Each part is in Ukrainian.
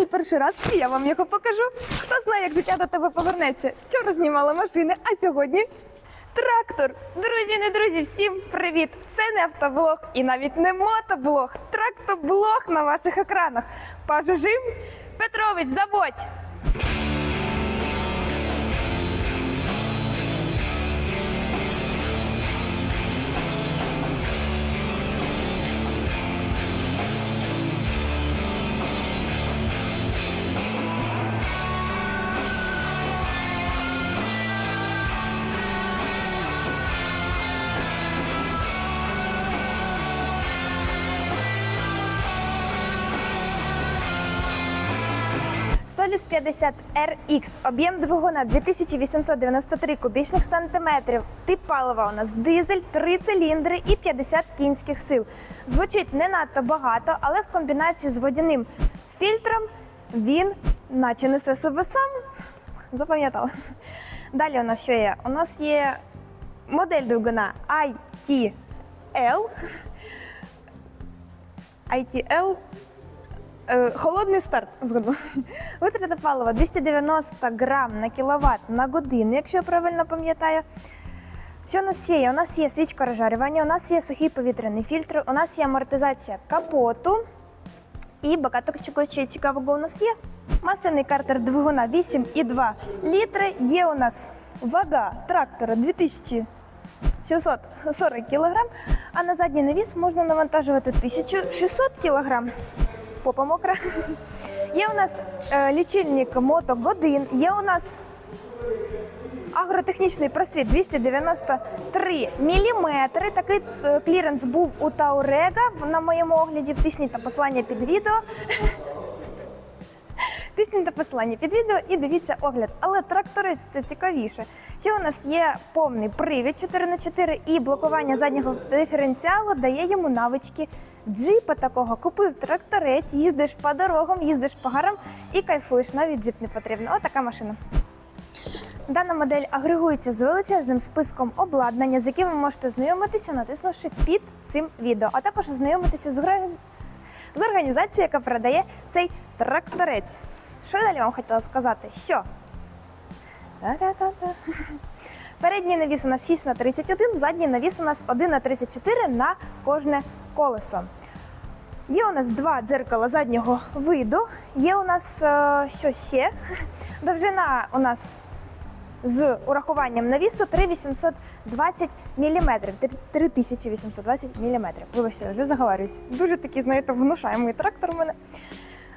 мій перший раз, і я вам його покажу. Хто знає, як життя до тебе повернеться? Вчора знімала машини, а сьогодні трактор. Друзі, не друзі, всім привіт! Це не автоблог і навіть не мотоблог, Трактоблог на ваших екранах. Пажужим Петрович, заводь! Соліс 50 RX, об'єм двигуна 2893 кубічних сантиметрів. Тип палива у нас дизель, 3 циліндри і 50 кінських сил. Звучить не надто багато, але в комбінації з водяним фільтром він наче несе себе сам. Запам'ятала. Далі у нас що є? У нас є модель двигуна ITL. ITL Холодний старт згодом. Витрата палива 290 грам на кіловат на годину, якщо я правильно пам'ятаю. Що у нас є? У нас є свічка розжарювання, у нас є сухий повітряний фільтр, у нас є амортизація капоту. І багато чого ще цікавого у нас є. Масляний картер двигуна 8,2 літри. Є у нас вага трактора 2740 кг, а на задній навіс можна навантажувати 1600 кг попа мокра. Є у нас е, лічильник мотогодин, є у нас агротехнічний просвіт 293 міліметри. Такий е, кліренс був у Таурега на моєму огляді. Втисніть на послання під відео. Тисніть на посилання під відео і дивіться огляд. Але тракторець це цікавіше. Ще у нас є повний привід 4х4 і блокування заднього диференціалу дає йому навички джипа такого. Купив тракторець, їздиш по дорогам, їздиш по горам і кайфуєш. Навіть джип не потрібно. Отака машина. Дана модель агрегується з величезним списком обладнання, з яким ви можете знайомитися, натиснувши під цим відео, а також знайомитися з з організацією, яка продає цей тракторець. Що я далі вам хотіла сказати? Що? Передній навіс у нас 6 на 31, задній навіс у нас 1 на 34 на кожне колесо. Є у нас два дзеркала заднього виду. Є у нас е, що ще? Довжина у нас з урахуванням навісу 3820 мм. 3820 мм. Вибачте, вже заговарююсь. Дуже такий, знаєте, внушаємий трактор у мене.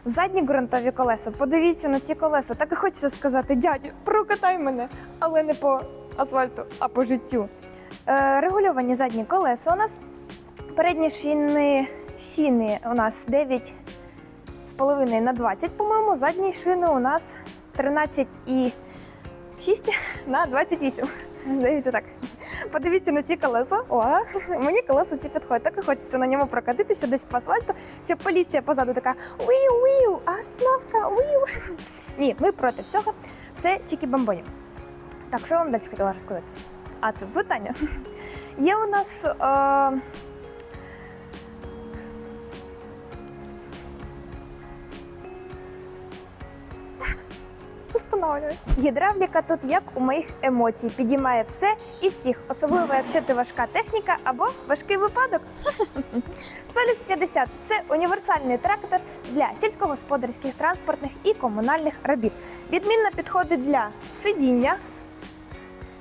Задні ґрунтові колеса. Подивіться на ці колеса. Так і хочеться сказати, дядю, прокатай мене, але не по асфальту, а по життю. Е, регульовані задні колеса у нас. Передні шини, шини у нас 9,5 на 20, по-моєму. Задні шини у нас 13 і 6 на 28. Здається так. Подивіться на ці колеса. О, мені колеса ці підходять. Так і хочеться на ньому прокатитися десь по асфальту, щоб поліція позаду така уіу-уіу, остановка, уіу. Ні, ми проти цього. Все тільки бомбоні. Так, що я вам далі хотіла розказати? А це питання. Є у нас. Е... Встановлюю. Гідравліка тут, як у моїх емоцій, підіймає все і всіх, особливо якщо ти важка техніка або важкий випадок. Соліс 50 це універсальний трактор для сільськогосподарських, транспортних і комунальних робіт. Відмінно підходить для сидіння.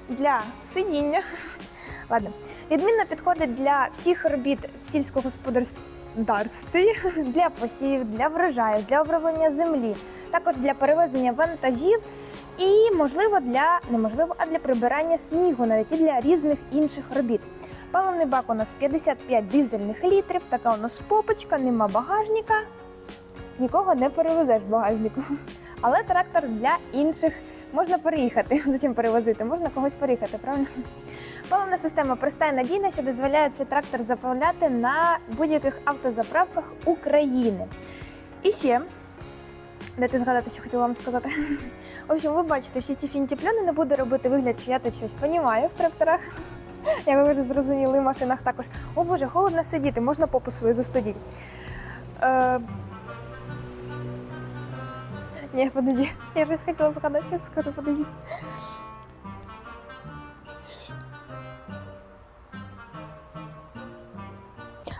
Для сидіння. Ладно, відмінно підходить для всіх робіт в сільськогосподарстві, для посівів, для врожаю, для оброблення землі, також для перевезення вантажів і, можливо, для неможливо, а для прибирання снігу, навіть і для різних інших робіт. Паливний бак у нас 55 дизельних літрів, така у нас попочка, нема багажника. Нікого не перевезеш в багажнику. Але трактор для інших можна переїхати. Зачем перевозити? Можна когось переїхати, правильно? Паливна система проста і надійна, що дозволяє цей трактор заправляти на будь-яких автозаправках України. І ще, дайте згадати, що хотіла вам сказати. В общем, ви бачите, всі ці фінтіпльони не буде робити вигляд, що я тут щось понімаю в тракторах. Як ви вже зрозуміли, в машинах також. О Боже, холодно сидіти, можна попу свою застудіть. Е, Ні, подожди. Я щось хотіла згадати, зараз скажу, подожди.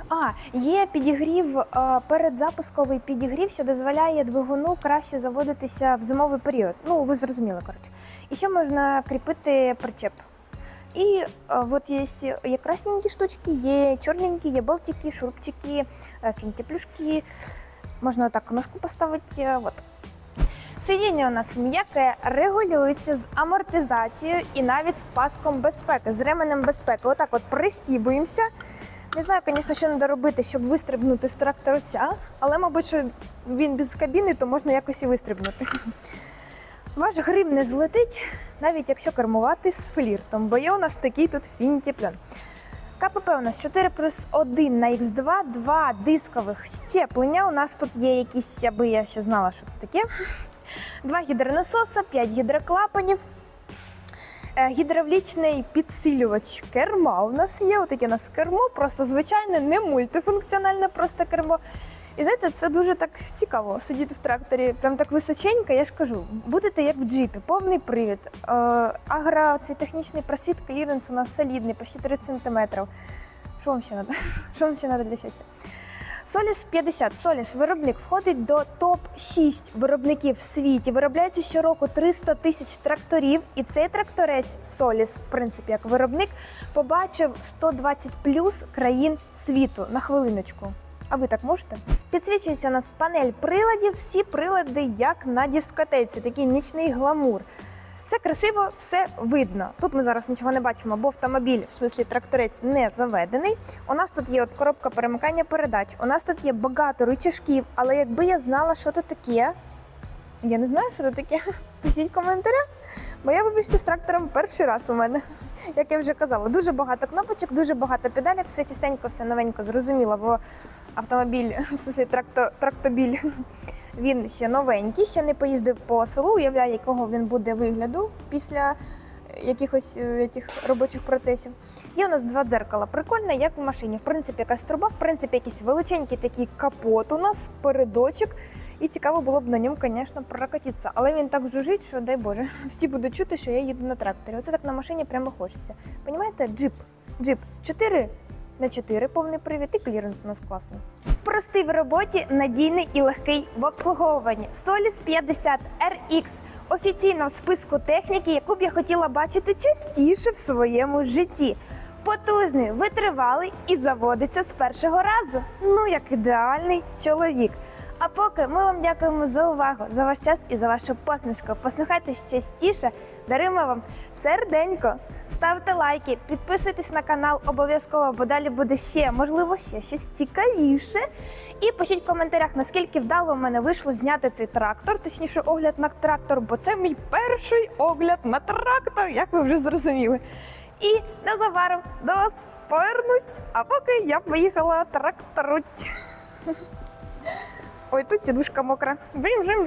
А, є підігрів, е, передзапусковий підігрів, що дозволяє двигуну краще заводитися в зимовий період. Ну, ви зрозуміли, коротше. І ще можна кріпити причеп. І е, от є, є красненькі штучки, є чорненькі, є болтики, шурупчики, е, фінтіплюшки. Можна так ножку поставити. е, От. Сидіння у нас м'яке, регулюється з амортизацією і навіть з паском безпеки, з ременем безпеки. Отак от пристібуємося. Не знаю, звісно, що треба робити, щоб вистрибнути з тракторця, але, мабуть, що він без кабіни, то можна якось і вистрибнути. Ваш грим не злетить, навіть якщо кермувати з фліртом, бо є у нас такий тут фінтіплен. КПП у нас 4 плюс 1 на Х2, два дискових щеплення. У нас тут є якісь, аби я ще знала, що це таке. Два гідронасоса, 5 гідроклапанів. Е, Гідравлічний підсилювач керма у нас є. Отаке у нас кермо, просто звичайне, не мультифункціональне, просто кермо. І знаєте, це дуже так цікаво сидіти в тракторі, прям так височенько, я ж кажу, будете як в джипі, повний привід. Е, агро, цей технічний просвіт кліренс у нас солідний, почти 30 см. Що вам ще треба? Що вам ще треба для щастя? Соліс 50. Соліс виробник входить до топ-6 виробників в світі. Виробляється щороку 300 тисяч тракторів. І цей тракторець Соліс, в принципі, як виробник, побачив 120 плюс країн світу на хвилиночку. А ви так можете? Підсвічується у нас панель приладів, всі прилади як на дискотеці, такий нічний гламур. Все красиво, все видно. Тут ми зараз нічого не бачимо, бо автомобіль, в смислі тракторець, не заведений. У нас тут є от коробка перемикання передач. У нас тут є багато рычажків, але якби я знала, що це таке, я не знаю, що це таке. Пишіть в коментарях, бо я вибачте з трактором перший раз у мене. Як я вже казала, дуже багато кнопочок, дуже багато педалек, все чистенько, все новенько, зрозуміло, бо автомобіль, в смислі тракто, трактобіль, він ще новенький, ще не поїздив по селу. Уявляю, якого він буде вигляду після якихось е, тих робочих процесів. Є у нас два дзеркала. Прикольно, як в машині. В принципі, якась труба, в принципі, якийсь величенький такий капот у нас, передочок. І цікаво було б на ньому, звісно, прокатитися. Але він так жужить, що дай Боже, всі будуть чути, що я їду на тракторі. Оце так на машині прямо хочеться. Понімаєте, джип. Джип 4 на 4 повний привід і кліренс у нас класний. Простий в роботі, надійний і легкий в обслуговуванні. Solis 50 RX офіційно в списку техніки, яку б я хотіла бачити частіше в своєму житті. Потужний, витривалий і заводиться з першого разу. Ну як ідеальний чоловік. А поки ми вам дякуємо за увагу, за ваш час і за вашу посмішку. Посміхайтесь частіше, даруємо вам серденько. Ставте лайки, підписуйтесь на канал обов'язково, бо далі буде ще, можливо, ще щось цікавіше. І пишіть в коментарях, наскільки вдало в мене вийшло зняти цей трактор, точніше, огляд на трактор, бо це мій перший огляд на трактор, як ви вже зрозуміли. І незабаром до вас повернусь, а поки я поїхала тракторуть. Ой, тут сідушка мокра. Жим, жим, жим.